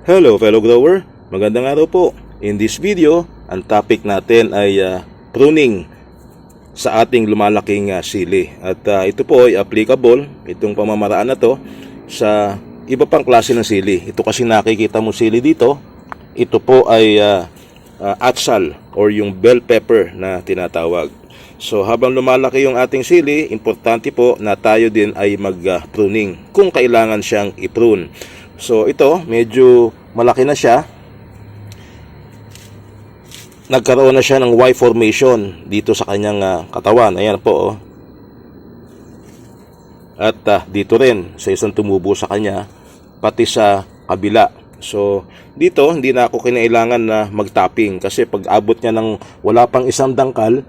Hello fellow grower, magandang araw po. In this video, ang topic natin ay ah, pruning sa ating lumalaking ah, sili. At ah, ito po ay applicable, itong pamamaraan na to, sa iba pang klase ng sili. Ito kasi nakikita mo sili dito, ito po ay ah, ah, atsal or yung bell pepper na tinatawag. So habang lumalaki yung ating sili, importante po na tayo din ay mag-pruning kung kailangan siyang i-prune. So ito, medyo malaki na siya. Nagkaroon na siya ng Y formation dito sa kanyang ah, katawan. Ayan po. Oh. At ah, dito rin sa isang tumubo sa kanya, pati sa kabila. So dito hindi na ako kinailangan na magtapping kasi pag abot niya ng wala pang isang dangkal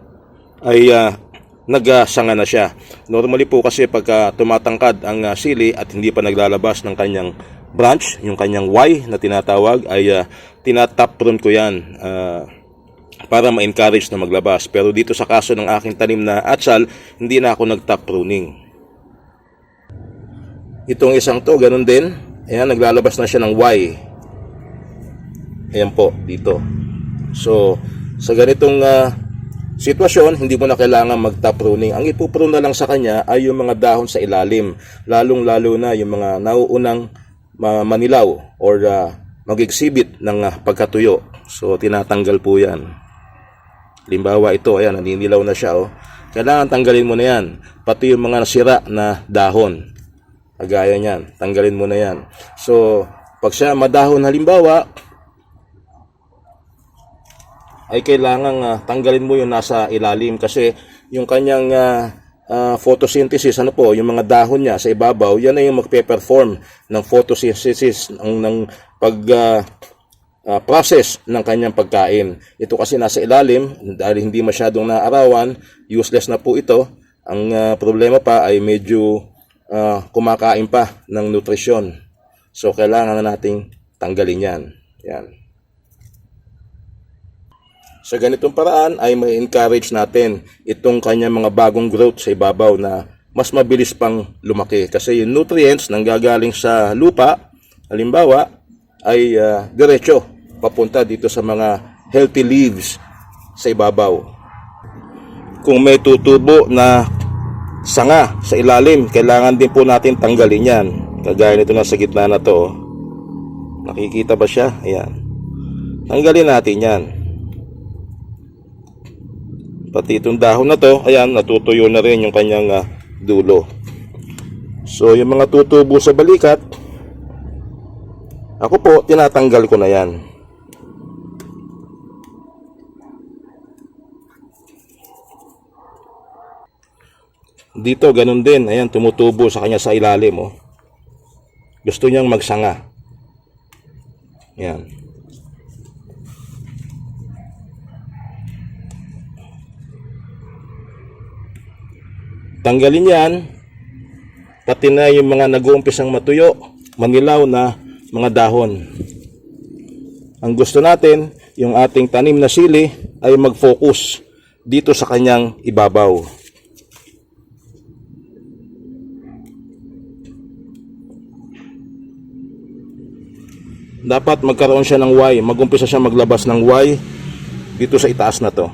ay ah, nagsanga na siya. Normally po kasi pagka tumatangkad ang ah, sili at hindi pa naglalabas ng kanyang branch, yung kanyang Y na tinatawag ay uh, tinatap prune ko yan ah, para ma-encourage na maglabas. Pero dito sa kaso ng aking tanim na atsal, hindi na ako nag-top pruning. Itong isang to, ganun din. Ayan, naglalabas na siya ng Y. Ayan po, dito. So, sa ganitong ah, sitwasyon, hindi mo na kailangan mag-top pruning. Ang ipuprune na lang sa kanya ay yung mga dahon sa ilalim. Lalong-lalo na yung mga nauunang manilaw or ah, mag-exhibit ng ah, pagkatuyo. So, tinatanggal po yan. Limbawa ito, ayan, naninilaw na siya. Oh. Kailangan tanggalin mo na yan. Pati yung mga nasira na dahon. Kagaya niyan, tanggalin mo na yan. So, pag siya madahon halimbawa, ay kailangan ah, tanggalin mo yung nasa ilalim kasi yung kanyang ah, ah, photosynthesis, ano po, yung mga dahon niya sa ibabaw, yan ay yung magpe-perform ng photosynthesis ng, ng pag ah, ah, process ng kanyang pagkain. Ito kasi nasa ilalim, dahil hindi masyadong naarawan, useless na po ito. Ang ah, problema pa ay medyo ah, kumakain pa ng nutrisyon. So, kailangan na nating tanggalin yan. Yan. Sa ganitong paraan ay may encourage natin itong kanyang mga bagong growth sa ibabaw na mas mabilis pang lumaki. Kasi yung nutrients nang gagaling sa lupa, halimbawa, ay ah, diretso papunta dito sa mga healthy leaves sa ibabaw. Kung may tutubo na sanga sa ilalim, kailangan din po natin tanggalin yan. Kagaya nito na sa gitna na to. oh. Nakikita ba siya? Ayan. Tanggalin natin yan. Pati itong dahon na to, ayan, natutuyo na rin yung kanyang ah, dulo. So, yung mga tutubo sa balikat, ako po, tinatanggal ko na yan. Dito, ganun din. Ayan, tumutubo sa kanya sa ilalim, oh. Gusto niyang magsanga. Ayan. Tanggalin yan. Pati na yung mga nag-uumpisang matuyo, manilaw na mga dahon. Ang gusto natin, yung ating tanim na sili ay mag-focus dito sa kanyang ibabaw. Dapat magkaroon siya ng Y, magumpisa siya maglabas ng Y dito sa itaas na to.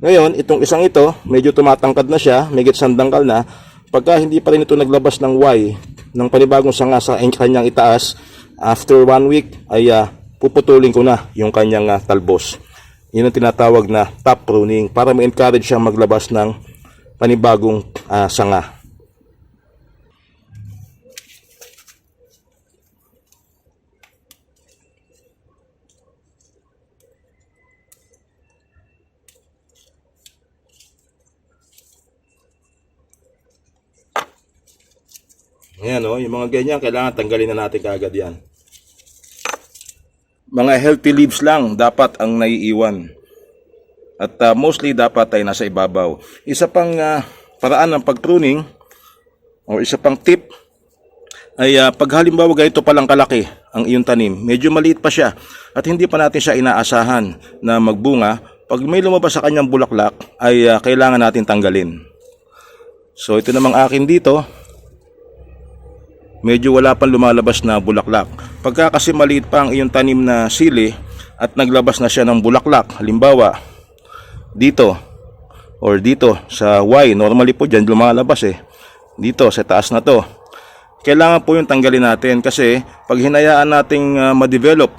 Ngayon, itong isang ito, medyo tumatangkad na siya, may gitsang dangkal na. Pagka hindi pa rin ito naglabas ng Y, ng panibagong sanga sa kanyang itaas, after one week, ay ah, puputulin ko na yung kanyang ah, talbos. Yun ang tinatawag na top pruning para ma-encourage siyang maglabas ng panibagong ah, sanga. Ayan o, yung mga ganyan, kailangan tanggalin na natin kaagad yan. Mga healthy leaves lang dapat ang naiiwan. At ah, mostly dapat ay nasa ibabaw. Isa pang ah, paraan ng pag-pruning o isa pang tip ay ah, pag halimbawa ganito palang kalaki ang iyong tanim, medyo maliit pa siya at hindi pa natin siya inaasahan na magbunga, pag may lumabas sa kanyang bulaklak ay ah, kailangan natin tanggalin. So ito namang akin dito, medyo wala pang lumalabas na bulaklak. Pagka kasi maliit pa ang iyong tanim na sili at naglabas na siya ng bulaklak, halimbawa dito or dito sa Y, normally po dyan lumalabas eh. Dito sa taas na to. Kailangan po yung tanggalin natin kasi pag hinayaan nating ah, ma-develop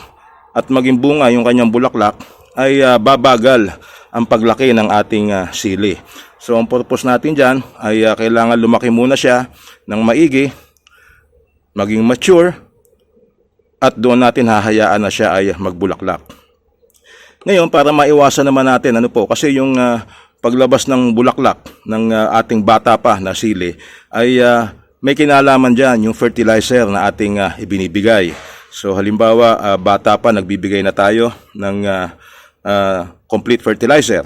at maging bunga yung kanyang bulaklak ay ah, babagal ang paglaki ng ating ah, sili. So ang purpose natin dyan ay ah, kailangan lumaki muna siya ng maigi, maging mature, at doon natin hahayaan na siya ay magbulaklak. Ngayon, para maiwasan naman natin, ano po, kasi yung ah, paglabas ng bulaklak ng ah, ating bata pa na sili ay ah, may kinalaman dyan yung fertilizer na ating ah, ibinibigay. So halimbawa, ah, bata pa, nagbibigay na tayo ng ah, ah, complete fertilizer.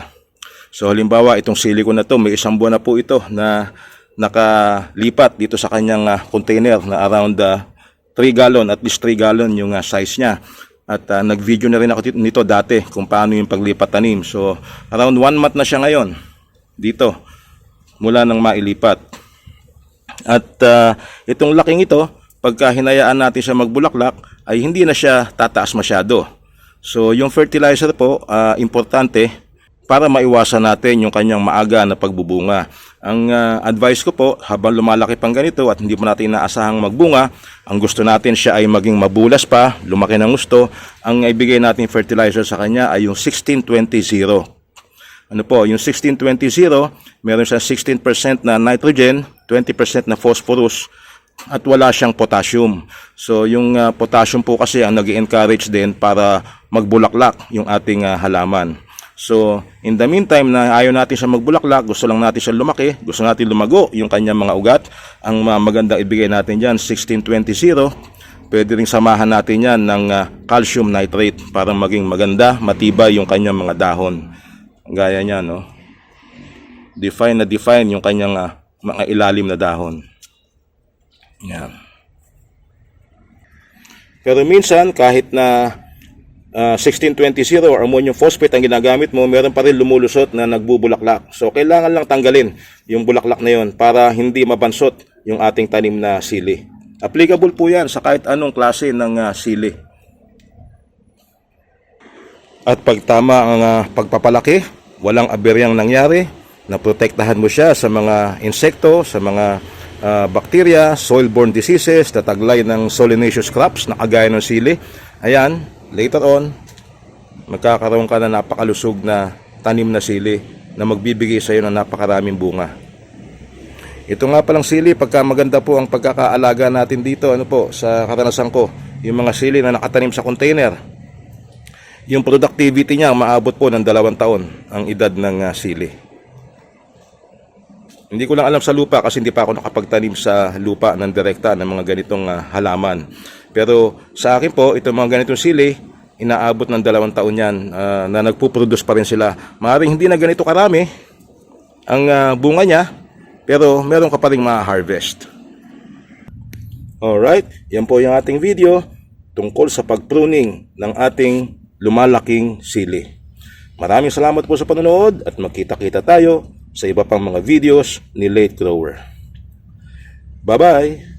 So halimbawa, itong sili ko na to, may isang buwan na po ito na nakalipat dito sa kanyang ah, container na around ah, 3 gallon, at least 3 gallon yung ah, size niya. At ah, nag-video na rin ako tit- nito dati kung paano yung paglipat tanim. So around 1 month na siya ngayon dito mula nang mailipat. At ah, itong laking ito, pagka hinayaan natin siya magbulaklak, ay hindi na siya tataas masyado. So yung fertilizer po, ah, importante para maiwasan natin yung kanyang maaga na pagbubunga. Ang ah, advice ko po, habang lumalaki pang ganito at hindi pa natin inaasahang magbunga, ang gusto natin siya ay maging mabulas pa, lumaki ng gusto, ang ibigay natin fertilizer sa kanya ay yung 16-20-0 ano po, yung 1620, meron siya 16% na nitrogen, 20% na phosphorus, at wala siyang potassium. So, yung ah, potassium po kasi ang nag encourage din para magbulaklak yung ating ah, halaman. So, in the meantime na ayaw natin siya magbulaklak, gusto lang natin siya lumaki, gusto natin lumago yung kanyang mga ugat, ang mga magandang ibigay natin dyan, 1620, pwede rin samahan natin yan ng ah, calcium nitrate para maging maganda, matibay yung kanyang mga dahon. Gaya niya, no? Define na define yung kanyang ah, mga ilalim na dahon. Yan. Pero minsan, kahit na ah, 1620 or ammonium phosphate ang ginagamit mo, meron pa rin lumulusot na nagbubulaklak. So, kailangan lang tanggalin yung bulaklak na yon para hindi mabansot yung ating tanim na sili. Applicable po yan sa kahit anong klase ng ah, sili. At pag tama ang ah, pagpapalaki, walang aberyang nangyari, naprotektahan mo siya sa mga insekto, sa mga ah, bacteria, soil-borne diseases, tataglay ng solanaceous crops na kagaya ng sili. Ayan, later on, magkakaroon ka na napakalusog na tanim na sili na magbibigay sa iyo ng napakaraming bunga. Ito nga palang sili, pagka maganda po ang pagkakaalaga natin dito, ano po, sa karanasan ko, yung mga sili na nakatanim sa container, yung productivity niya maabot po ng dalawang taon ang edad ng ah, sili. Hindi ko lang alam sa lupa kasi hindi pa ako nakapagtanim sa lupa ng direkta ng mga ganitong ah, halaman. Pero sa akin po, itong mga ganitong sili, inaabot ng dalawang taon yan ah, na nagpuproduce pa rin sila. Maaaring hindi na ganito karami ang ah, bunga niya, pero meron ka pa rin ma-harvest. Alright, yan po yung ating video tungkol sa pagpruning ng ating lumalaking sili. Maraming salamat po sa panonood at magkita-kita tayo sa iba pang mga videos ni Late Grower. Bye-bye!